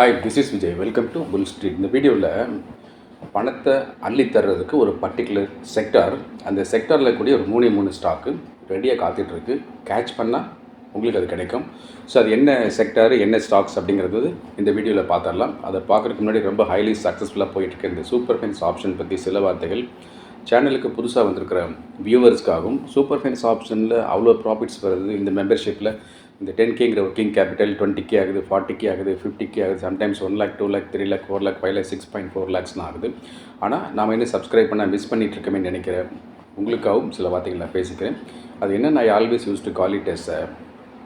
Hi this is Vijay welcome to Bull Street இந்த வீடியோவில் பணத்தை அள்ளி தர்றதுக்கு ஒரு பர்டிகுலர் செக்டார் அந்த செக்டாரில் கூடிய ஒரு மூணு மூணு ஸ்டாக்கு ரெடியாக காத்துட்ருக்கு. கேட்ச் பண்ணால் உங்களுக்கு அது கிடைக்கும். ஸோ அது என்ன செக்டார் என்ன ஸ்டாக்ஸ் அப்படிங்கிறது இந்த வீடியோவில் பார்த்துடலாம் அதை பார்க்குறதுக்கு முன்னாடி ரொம்ப ஹைலி சக்ஸஸ்ஃபுல்லாக போயிட்டுருக்க இந்த சூப்பர் ஃபென்ஸ் ஆப்ஷன் பற்றி சில வார்த்தைகள். சேனலுக்கு புதுசாக வந்திருக்கிற வியூவர்ஸ்க்காகவும் சூப்பர் ஃபென்ஸ் ஆப்ஷனில் அவ்வளோ ப்ராஃபிட்ஸ் வருது. இந்த மெம்பர்ஷிப்பில் இந்த டென் கேங்கிற ஒர்க்கிங் கேபிட்டல் டுவெண்ட்டி கே ஆகுது ஃபார்ட்டி கே ஆகுது ஃபிஃப்டி கே ஆகுது sometimes one lakh two lakh three lakh four lakh five lakh six point four லேக்ஸ்லாம் ஆகுது. ஆனால் நாம் இன்னும் சப்ஸ்கிரைப் பண்ண மிஸ் பண்ணிட்டு நினைக்கிறேன். உங்களுக்காகவும் சில வார்த்தைகள் நான் பேசிக்கிறேன். அது என்ன நான் always use to call it as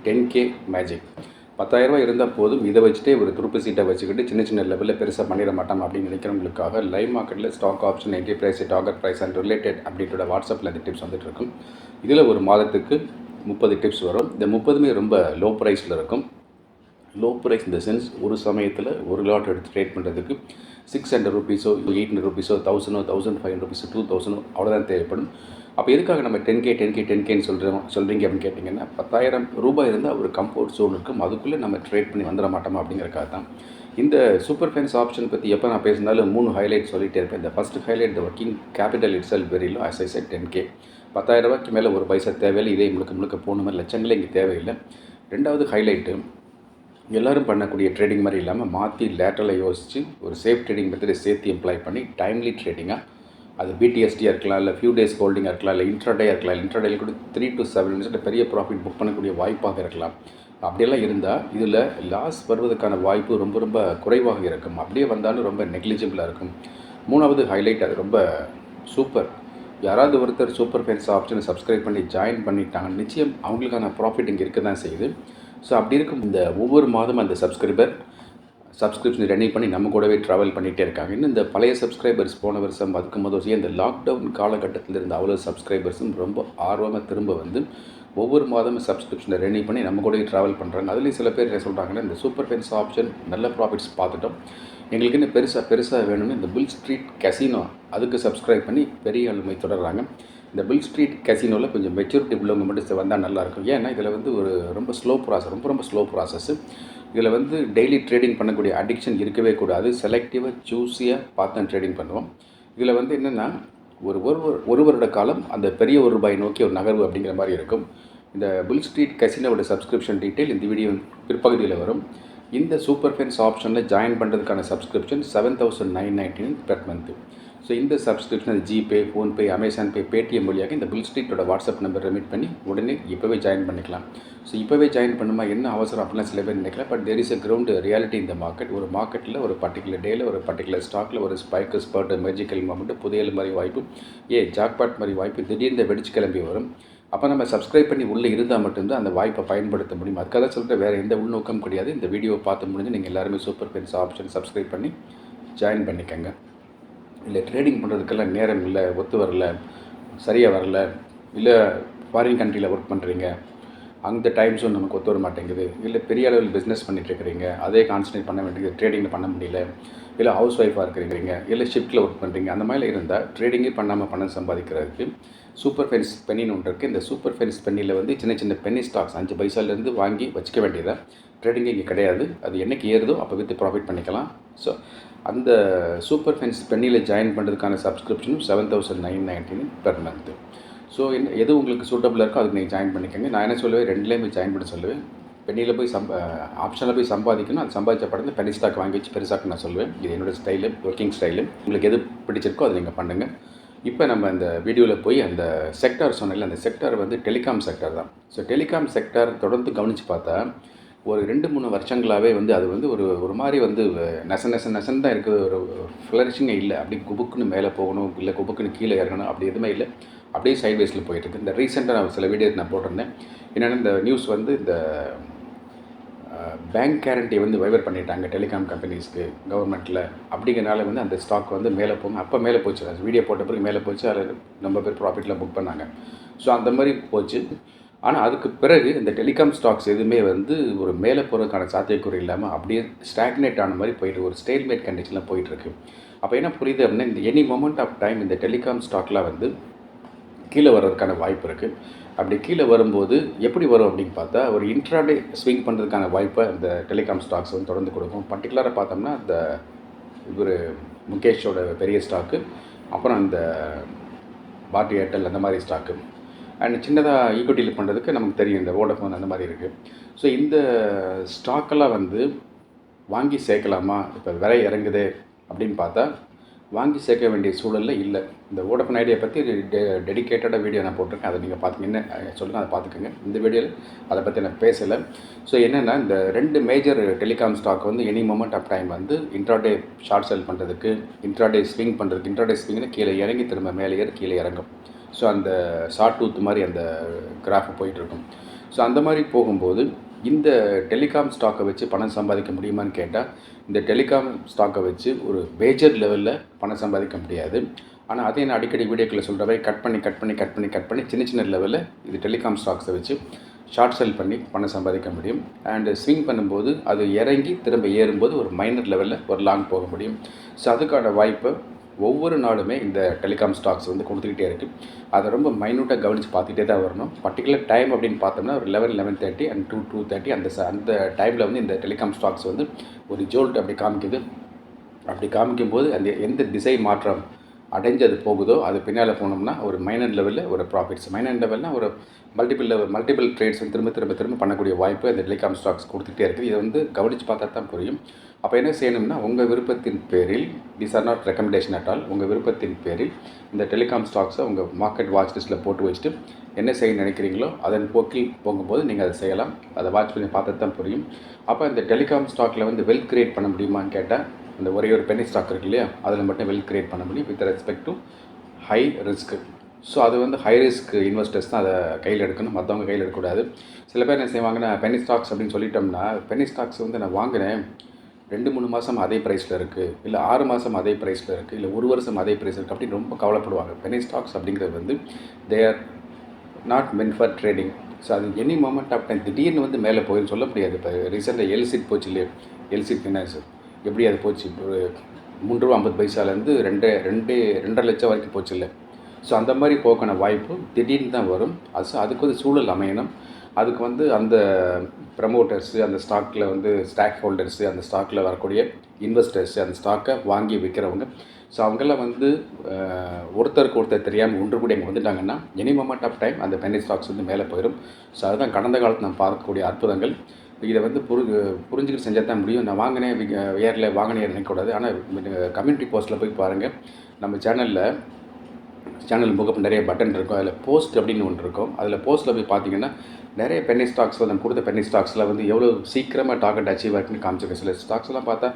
ten K magic பத்தாயிரரூபா இருந்தால் போதும் இதை வச்சுட்டே ஒரு துருப்பு சீட்டை வச்சுக்கிட்டு சின்ன சின்ன லெவலில் பெருசாக பண்ணிட மாட்டோம் அப்படின்னு நினைக்கிறவங்களுக்காக லைவ் மார்க்கெட்டில் stock option entry price target price and related அப்படின்ற வாட்ஸ்அப்பில் அந்த டிப்ஸ் வந்துட்டு இருக்கும். இதில் ஒரு மாதத்துக்கு முப்பது டிப்ஸ் வரும். இந்த முப்பதுமே ரொம்ப லோ ப்ரைஸில் இருக்கும். லோ ப்ரைஸ் இந்த சென்ஸ் ஒரு சமயத்தில் ஒரு லாட் எடுத்து ட்ரேட் பண்ணுறதுக்கு சிக்ஸ் ஹண்ட்ரட் ருபீஸோ எயிட் ஹண்ட்ரட் ருபீஸோ தௌசண்டோ தௌசண்ட் ஃபைவ் ஹண்ட்ரட் ருபீஸோ டூ தௌசண்டோ அவ்வளோதான் தேவைப்படும். அப்போ எதுக்காக நம்ம ten K ten K ten கேன்னு சொல்கிறோம் சொல்கிறீங்க அப்படின்னு கேட்டிங்கன்னா பத்தாயிரம் ரூபாய் இருந்தால் ஒரு கம்ஃபர்ட் ஜோன் இருக்கும். அதுக்குள்ளே நம்ம ட்ரேட் பண்ணி வந்துட மாட்டோமா அப்படிங்கிறக்காக தான். இந்த சூப்பர் ஃபேன்ஸ் ஆப்ஷன் பற்றி எப்போ நான் பேசினாலும் மூணு ஹைலைட் சொல்லிகிட்டே இருப்பேன். இந்த first highlight the working capital it sell very low as I set ten K பத்தாயிரம் ரூபாய்க்கு மேலே ஒரு பைசா தேவையில்லை. இதே முழுக்க முழுக்க போகணும் மாதிரி லட்சங்களே இங்கே தேவையில்லை. ரெண்டாவது ஹைலைட்டு எல்லோரும் பண்ணக்கூடிய ட்ரேடிங் மாதிரி இல்லாமல் மாற்றி லேட்டரில் யோசித்து ஒரு சேஃப் ட்ரேடிங் மெத்தடை சேர்த்து எம்ப்ளாய் பண்ணி டைம்லி ட்ரேடிங்காக அது பிடிஎஸ்டியாக இருக்கலாம் இல்லை ஃபியூ டேஸ் ஹோல்டிங்காக இருக்கலாம் இல்லை இன்ட்ராடே இருக்கலாம் இன்ட்ராடேயில் கூட த்ரீ டு செவன் மினிட்ஸ் பெரிய ப்ராஃபிட் புக் பண்ணக்கூடிய வாய்ப்பாக இருக்கலாம். அப்படியெல்லாம் இருந்தால் இதில் லாஸ் வருவதற்கான வாய்ப்பு ரொம்ப ரொம்ப குறைவாக இருக்கும். அப்படியே வந்தாலும் ரொம்ப நெக்லிஜிபிளாக இருக்கும். மூணாவது ஹைலைட் அது ரொம்ப சூப்பர் யாராவது ஒருத்தர் சூப்பர் ஃபேன்ஸ் ஆப்ஷனை சப்ஸ்கிரைப் பண்ணி ஜாயின் பண்ணிட்டாங்க நிச்சயம் அவங்களுக்கான ப்ராஃபிட் இங்கே இருக்க தான் செய்யுது. ஸோ அப்படி இருக்கும் இந்த ஒவ்வொரு மாதம் அந்த சப்ஸ்கிரைபர் சப்ஸ்கிரிப்ஷன் ரெடி பண்ணி நம்ம கூடவே ட்ராவல் பண்ணிகிட்டே இருக்காங்க. இன்னும் இந்த பழைய சப்ஸ்கிரைபர்ஸ் போன வருஷம் அதுக்கு முதல் இந்த லாக்டவுன் காலகட்டத்தில் இருந்த அவ்வளோ சப்ஸ்கிரைபர்ஸும் ரொம்ப ஆர்வமாக திரும்ப வந்து ஒவ்வொரு மாதமும் சப்ஸ்கிரிப்ஷனை ரெனி பண்ணி நம்ம கூட ட்ராவல் பண்ணுறாங்க அதுலேயும் சில பேர் என்ன சொல்கிறாங்கன்னா இந்த சூப்பர் ஃபென்ஸ் ஆப்ஷன் நல்ல ப்ராஃபிட்ஸ் பார்த்துட்டோம். எங்களுக்கு இன்னும் பெருசாக பெருசாக வேணும்னு இந்த பில் ஸ்ட்ரீட் கசினோ அதுக்கு சப்ஸ்கிரைப் பண்ணி பெரிய ஆளுமை தொடர்றாங்க. இந்த பில் ஸ்ட்ரீட் கசினோவில் கொஞ்சம் மெச்சூரிட்டி உள்ளவங்க மட்டும் வந்தால் நல்லாயிருக்கும் ஏன்னா இதில் வந்து ஒரு ரொம்ப ஸ்லோ ப்ராசஸ் ரொம்ப ரொம்ப ஸ்லோ ப்ராசஸ்ஸு இதில் வந்து டெய்லி ட்ரேடிங் பண்ணக்கூடிய அடிக்ஷன் இருக்கவே கூடாது. செலக்டிவாக சூஸியாக பார்த்து ட்ரேடிங் பண்ணுவோம். இதில் வந்து என்னென்னா ஒரு ஒரு ஒரு வருட காலம் அந்த பெரிய ஒரு ரூபாய் நோக்கி ஒரு நகர்வு அப்படிங்கிற மாதிரி இருக்கும். இந்த புல் ஸ்ட்ரீட் கசினோட சப்ஸ்கிரிப்ஷன் டீட்டெயில் இந்த வீடியோ பிற்பகுதியில் வரும். இந்த சூப்பர் ஃபென்ஸ் ஆப்ஷனில் ஜாயின் பண்ணுறதுக்கான subscription seven thousand nine nineteen per month so இந்த subscription GPay PhonePe Amazon Pay Paytm வழியாக இந்த பில் ஸ்ட்ரீட்டோட வாட்ஸ்அப் நம்பர் ரெமிட் பண்ணி உடனே இப்போவே ஜாயின் பண்ணிக்கலாம். ஸோ இப்போவே ஜாயின் பண்ணுமா என்ன அவசரம் அப்படிலாம் சில பேர் நினைக்கலாம் but there is a ground reality இந்த மார்க்கெட் ஒரு மார்க்கெட்டில் ஒரு பர்டிகுலர் டேயில் ஒரு பர்டிகுலர் ஸ்டாக்கில் ஒரு ஸ்பைக்கு ஸ்பர்ட் மெஜிக்கல் மூமெண்ட் புதையல் மாதிரி வாய்ப்பு ஏ ஜாக்பாட் மாதிரி வாய்ப்பு திடீர்னு வெடிச்சு கிளம்பி வரும். அப்போ நம்ம சப்ஸ்கிரைப் பண்ணி உள்ளே இருந்தால் மட்டும்தான் அந்த வாய்ப்பை பயன்படுத்த முடியும். அதுக்காக சொல்லிட்டு வேறு எந்த உள்நோக்கம் கிடையாது. இந்த வீடியோவை பார்த்து முடிஞ்சு நீங்கள் எல்லாருமே சூப்பர் பென்ஸ் ஆப்ஷன் சப்ஸ்கிரைப் பண்ணி ஜாயின் பண்ணிக்கோங்க. இல்லை ட்ரேடிங் பண்ணுறதுக்கெல்லாம் நேரம் இல்லை ஒத்து வரல சரியாக வரல இல்லை ஃபாரின் கண்ட்ரியில் ஒர்க் பண்ணுறீங்க அந்த டைம் ஜோன் நமக்கு ஒத்து வர மாட்டேங்குது. இல்லை பெரிய அளவில் பிஸ்னஸ் பண்ணிட்டுருக்கிறீங்க அதே கான்சன்ட்ரேட் பண்ண வேண்டியது ட்ரேடிங்கில் பண்ண முடியல இல்லை ஹவுஸ் ஒய்ஃபாக இருக்கிறீங்க இல்லை ஷிஃப்ட்டில் ஒர்க் பண்ணுறீங்க அந்த மாதிரி இருந்தால் ட்ரேடிங்கே பண்ணாமல் பணம் சம்பாதிக்கிறதுக்கு சூப்பர் ஃபென்ஸ் பென்னின்னு ஒன்று இருக்குது இந்த சூப்பர் ஃபென்ஸ் பென்னியில் வந்து சின்ன சின்ன பென்னி ஸ்டாக்ஸ் அஞ்சு பைசாலேருந்து வாங்கி வச்சுக்க வேண்டியதாக ட்ரேடிங் இங்கே கிடையாது. அது என்றைக்கு ஏறுதோ அப்போ விற்று ப்ராஃபிட் பண்ணிக்கலாம். ஸோ அந்த சூப்பர் ஃபென்ஸ் பென்னியில் ஜாயின் பண்ணுறதுக்கான சப்ஸ்கிரிப்ஷனும் seven thousand nine nineteen per month so என்ன எது உங்களுக்கு சூட்டபிளாக இருக்கோ அதுக்கு நீங்கள் ஜாயின் பண்ணிக்கோங்க. நான் என்ன சொல்லுவேன்? ரெண்டுலேயுமே ஜாயின் பண்ண சொல்லுவேன். பெண்ணியில் போய் சம்பா ஆப்ஷனில் போய் சம்பாதிக்கணும். அது சம்பாதிச்ச படத்தை பெனி ஸ்டாக் வாங்கி வச்சு பெருசாக்கு நான் சொல்லுவேன். இது என்னோடய ஸ்டைலு ஒர்க்கிங் ஸ்டைலு உங்களுக்கு எது பிடிச்சிருக்கோ அதை நீங்கள் பண்ணுங்கள் இப்போ நம்ம இந்த வீடியோவில் போய் அந்த செக்டார் சொன்னல அந்த செக்டார் வந்து டெலிகாம் செக்டார் தான். ஸோ டெலிகாம் செக்டார் தொடர்ந்து கவனித்து பார்த்தா ஒரு ரெண்டு மூணு வருஷங்களாகவே வந்து அது வந்து ஒரு ஒரு மாதிரி வந்து நெச நெச நெசன் தான் இருக்குது. ஒரு ஃப்ளரிஷிங்கே இல்லை. அப்படி குபுக்குன்னு மேலே போகணும் இல்லை குபுக்குன்னு கீழே இறங்கணும் அப்படி எதுவுமே இல்லை. அப்படியே சைட்வேஸில் போயிட்டுருக்கு இந்த ரீசெண்டாக நான் சில வீடியோஸ் நான் போட்டிருந்தேன். என்னென்னா இந்த நியூஸ் வந்து இந்த பேங்க் கேரண்டி வந்து வைவர் பண்ணிட்டாங்க டெலிகாம் கம்பெனிஸ்க்கு கவர்மெண்ட்டில் அப்படிங்கிறனால வந்து அந்த ஸ்டாக் வந்து மேலே போகும். அப்போ மேலே போச்சு. அது வீடியோ போட்ட பிறகு மேலே போச்சு. அதில் ரொம்ப பேர் ப்ராஃபிட்டில் புக் பண்ணாங்க. ஸோ அந்த மாதிரி போச்சு. ஆனால் அதுக்கு பிறகு இந்த டெலிகாம் ஸ்டாக்ஸ் எதுவுமே வந்து ஒரு மேலே போகிறதுக்கான சாத்தியக்கூறு இல்லாமல் அப்படியே ஸ்டாக்னேட் ஆன மாதிரி போயிட்டு ஒரு ஸ்டேல்மேட் கண்டிஷனில் போயிட்டுருக்கு. அப்போ என்ன புரியுது அப்படின்னா இந்த எனி மொமெண்ட் ஆஃப் டைம் இந்த டெலிகாம் ஸ்டாக்லாம் வந்து கீழே வர்றதுக்கான வாய்ப்பு இருக்குது அப்படி கீழே வரும்போது எப்படி வரும் அப்படின்னு பார்த்தா ஒரு இன்ட்ராடே ஸ்விங் பண்ணுறதுக்கான வாய்ப்பை இந்த டெலிகாம் ஸ்டாக்ஸ் வந்து தொடர்ந்து கொடுக்கும். பர்டிகுலராக பார்த்தோம்னா இந்த இவர் முகேஷோட பெரிய ஸ்டாக்கு அப்புறம் இந்த பாட்டி ஏர்டெல் அந்த மாதிரி ஸ்டாக்கு அண்ட் சின்னதாக ஈக்குவிட்டியில் பண்ணுறதுக்கு நமக்கு தெரியும் இந்த வோடஃபோன் அந்த மாதிரி இருக்குது ஸோ இந்த ஸ்டாக்கெல்லாம் வந்து வாங்கி சேர்க்கலாமா? இப்போ விலை இறங்குது அப்படின்னு பார்த்தா வாங்கி சேர்க்க வேண்டிய சூழலில் இல்லை. இந்த ஓடஃபன் ஐடியா பற்றி டெடிக்கேட்டடாக வீடியோ நான் போட்டிருக்கேன். அதை நீங்கள் பார்த்தீங்கன்னா சொல்லுங்கள் அதை பார்த்துக்கோங்க இந்த வீடியோவில் அதை பற்றி நான் பேசலை. ஸோ என்னென்னா இந்த ரெண்டு மேஜர் டெலிகாம் ஸ்டாக் வந்து எனி மூமெண்ட் ஆஃப் டைம் வந்து இன்ட்ராடே ஷார்ட் செல் பண்ணுறதுக்கு இன்ட்ராடே ஸ்விங் பண்ணுறதுக்கு இன்ட்ராடே ஸ்விங்னு கீழே இறங்கி திரும்ப மேலே ஏறி கீழே இறங்கும். ஸோ அந்த ஷார்ட் டூத் மாதிரி அந்த கிராஃப் போயிட்டுருக்கும் ஸோ அந்த மாதிரி போகும்போது இந்த டெலிகாம் ஸ்டாக்கை வச்சு பணம் சம்பாதிக்க முடியுமான்னு கேட்டால் இந்த டெலிகாம் ஸ்டாக்கை வச்சு ஒரு மேஜர் லெவலில் பணம் சம்பாதிக்க முடியாது. ஆனால் அதே நான் அடிக்கடி வீடியோக்களில் சொல்கிற மாதிரி கட் பண்ணி கட் பண்ணி கட் பண்ணி கட் பண்ணி சின்ன சின்ன லெவலில் இது டெலிகாம் ஸ்டாக்ஸை வச்சு ஷார்ட் செல் பண்ணி பணம் சம்பாதிக்க முடியும். அண்டு ஸ்விங் பண்ணும்போது அது இறங்கி திரும்ப ஏறும்போது ஒரு மைனர் லெவலில் ஒரு லாங் போக முடியும். ஸோ அதுக்கான வாய்ப்பை ஒவ்வொரு நாளுமே இந்த டெலிகாம் ஸ்டாக்ஸ் வந்து கொடுத்துக்கிட்டே இருக்குது அதை ரொம்ப மைனூட்டாக கவனித்து பார்த்துக்கிட்டே தான் வரணும். பர்டிகுலர் டைம் அப்படின்னு பார்த்தோம்னா ஒரு eleven eleven thirty and two two thirty அந்த ச அந்த டைமில் வந்து இந்த டெலிகாம் ஸ்டாக்ஸ் வந்து ஒரு ஜோல்ட் அப்படி காமிக்குது. அப்படி காமிக்கும்போது அந்த எந்த திசை மாற்றம் அடைஞ்சு அது போகுதோ அது பின்னால் போனோம்னா ஒரு மைனர் லெவலில் ஒரு ப்ராஃபிட்ஸ் மைனர் லெவல்னால் ஒரு மல்டிபிள் லெவல் மல்டிபிள் ட்ரேட்ஸ் வந்து திரும்ப திரும்ப திரும்ப பண்ணக்கூடிய வாய்ப்பு அந்த டெலிகாம் ஸ்டாக்ஸ் கொடுத்துட்டே இருக்குது. இதை வந்து கவனித்து பார்த்தா தான் புரியும். அப்போ என்ன செய்யணும்னா உங்கள் விருப்பத்தின் பேரில் this are not recommendation at all உங்கள் விருப்பத்தின் பேரில் இந்த டெலிகாம் ஸ்டாக்ஸை உங்கள் மார்க்கெட் வாட்ச் லிஸ்ட்டில் போட்டு வச்சுட்டு என்ன செய்ய நினைக்கிறீங்களோ அதன் போக்கில் போகும்போது நீங்கள் அதை செய்யலாம். அதை வாட்ச் பண்ணி பார்த்தா தான் புரியும். அப்போ இந்த டெலிகாம் ஸ்டாக்கில் வந்து வெல்த் கிரியேட் பண்ண முடியுமான்னு கேட்டால் அந்த ஒரே ஒரு பென்னி ஸ்டாக் இருக்கு இல்லையா? அதில் மட்டும் வெல்த் கிரியேட் பண்ண முடியும் வித் ரெஸ்பெக்ட் டு ஹை ரிஸ்க்கு ஸோ அது வந்து ஹை ரிஸ்க் இன்வெஸ்டர்ஸ் தான் அதை கையில் எடுக்கணும். மற்றவங்க கையில் எடுக்கக்கூடாது. சில பேர் என்ன செய்வாங்கன்னா பெனி ஸ்டாக்ஸ் அப்படின்னு சொல்லிட்டோம்னா பெனி ஸ்டாக்ஸ் வந்து நான் வாங்கினேன் ரெண்டு மூணு மாதம் அதே ப்ரைஸில் இருக்குது இல்லை ஆறு மாதம் அதே ப்ரைஸில் இருக்குது இல்லை ஒரு வருஷம் அதே ப்ரைஸ் இருக்குது அப்படின்னு ரொம்ப கவலைப்படுவாங்க. பெனி ஸ்டாக்ஸ் அப்படிங்கிறது வந்து they are not meant for trading so அது எனி மூமெண்ட் ஆஃப் டைம் திடீர்னு வந்து மேலே போயின்னு சொல்ல முடியாது. இப்போ ரீசெண்டாக எல்சிட் போச்சு இல்லையா? எல்சிட் ஃபினான்ஸ் எப்படி அது போச்சு? ஒரு மூன்று ரூபா ஐம்பது பைசாலேருந்து ரெண்டு ரெண்டு ரெண்டரை லட்சம் வரைக்கும் போச்சு இல்லை ஸோ அந்த மாதிரி போக்கான வாய்ப்பு திடீர்னு தான் வரும். அது அதுக்கு வந்து சூழல் அமையணும். அதுக்கு வந்து அந்த ப்ரமோட்டர்ஸு அந்த ஸ்டாக்கில் வந்து ஸ்டாக் ஹோல்டர்ஸு அந்த ஸ்டாக்கில் வரக்கூடிய இன்வெஸ்டர்ஸு அந்த ஸ்டாக்கை வாங்கி விற்கிறவங்க ஸோ அவங்கெல்லாம் வந்து ஒருத்தருக்கு ஒருத்தர் தெரியாமல் ஒன்று கூடி அங்கே வந்துட்டாங்கன்னா எனி மொமெண்ட் ஆஃப் டைம் அந்த பென்னி ஸ்டாக்ஸ் வந்து மேலே போயிடும் ஸோ அதுதான் கடந்த காலத்தில் நம்ம பார்க்கக்கூடிய அற்புதங்கள். இதை வந்து புரி புரிஞ்சுக்கிட்டு செஞ்சால் தான் முடியும். நான் வாங்கினேன் ஏரில் வாங்கினேன் நினைக்கக்கூடாது ஆனால் கம்யூனிட்டி போஸ்ட்டில் போய் பாருங்கள் நம்ம சேனலில் சேனல் முகப்பு நிறைய பட்டன் இருக்கும். அதில் போஸ்ட் அப்படின்னு ஒன்று இருக்கும். அதில் போஸ்ட்டில் போய் பார்த்தீங்கன்னா நிறைய பென்னி ஸ்டாக்ஸ் வந்து கொடுத்த பென்னி ஸ்டாக்ஸில் வந்து எவ்வளோ சீக்கிரமாக டார்கெட் அச்சீவ் ஆகிருக்குன்னு காமிச்சிருக்கு சில ஸ்டாக்ஸ்லாம் பார்த்தா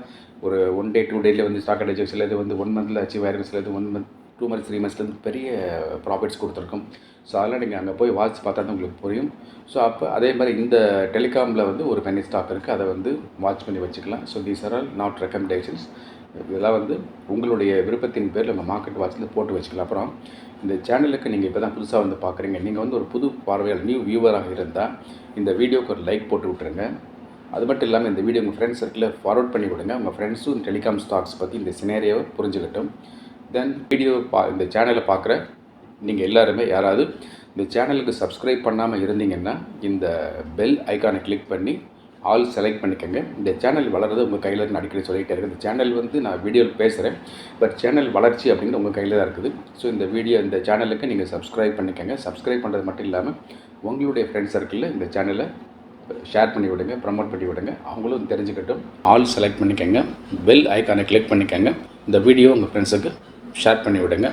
ஒரு ஒன் டே டூ டேயில் வந்து டார்கெட் அச்சீவ் சில இது வந்து ஒன் மந்தில் அச்சீவ் ஆகிருக்கு சில இது one month two months three மந்த்ஸ்லேருந்து பெரிய ப்ராஃபிட்ஸ் கொடுத்துருக்கும். ஸோ அதெல்லாம் நீங்கள் அங்கே போய் வாட்ச் பார்த்தா தான் உங்களுக்கு புரியும். ஸோ அப்போ அதே மாதிரி இந்த டெலிகாமில் வந்து ஒரு பெனி ஸ்டாக் இருக்குது அதை வந்து வாட்ச் பண்ணி வச்சுக்கலாம். So these are all not recommendations இதெல்லாம் வந்து உங்களுடைய விருப்பத்தின் பேரில் நம்ம மார்க்கெட் வாட்சில் போட்டு வச்சுக்கலாம். அப்புறம் இந்த சேனலுக்கு நீங்கள் இப்போ தான் புதுசாக வந்து பார்க்குறீங்க. நீங்கள் வந்து ஒரு புது பார்வையாளர் நியூ வியூவராக இருந்தால் இந்த வீடியோக்கு ஒரு லைக் போட்டு விட்ருங்க அது மட்டும் இல்லாமல் இந்த வீடியோ உங்கள் ஃப்ரெண்ட்ஸ் சர்க்கிளில் ஃபார்வர்ட் பண்ணி விடுங்க. உங்கள் ஃப்ரெண்ட்ஸும் டெலிகாம் ஸ்டாக்ஸ் பற்றி இந்த சினேரியோவை புரிஞ்சுக்கட்டும். தென் வீடியோ பா இந்த சேனலை பார்க்குற நீங்கள் எல்லாருமே யாராவது இந்த சேனலுக்கு சப்ஸ்கிரைப் பண்ணாமல் இருந்தீங்கன்னா இந்த பெல் ஐக்கானை கிளிக் பண்ணி ஆல் செலக்ட் பண்ணிக்கோங்க. இந்த சேனல் வளர்றது உங்கள் கையில் நான் அடிக்கடி சொல்லிகிட்டே இருக்கேன். இந்த சேனல் வந்து நான் வீடியோவில் பேசுகிறேன் பட் சேனல் வளர்ச்சி அப்படிங்கிறது உங்கள் கையில் தான் இருக்குது. ஸோ இந்த வீடியோ இந்த சேனலுக்கு நீங்கள் சப்ஸ்கிரைப் பண்ணிக்கோங்க. சப்ஸ்கிரைப் பண்ணுறது மட்டும் இல்லாமல் உங்களுடைய ஃப்ரெண்ட்ஸ் சர்க்கிளில் இந்த சேனலை ஷேர் பண்ணி விடுங்க ப்ரமோட் பண்ணி விடுங்க. அவங்களும் தெரிஞ்சுக்கட்டும். ஆல் செலக்ட் பண்ணிக்கோங்க. பெல் ஐக்கானை கிளிக் பண்ணிக்கோங்க. இந்த வீடியோ உங்கள் ஃப்ரெண்ட்ஸுக்கு ஷேர் பண்ணி விடுங்க.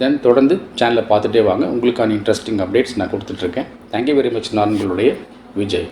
தென் தொடர்ந்து சேனலை பார்த்துட்டே வாங்க. உங்களுக்கான இன்ட்ரெஸ்டிங் அப்டேட்ஸ் நான் கொடுத்துட்ருக்கேன் தேங்க்யூ வெரி மச் நான் உங்களுடைய விஜய்.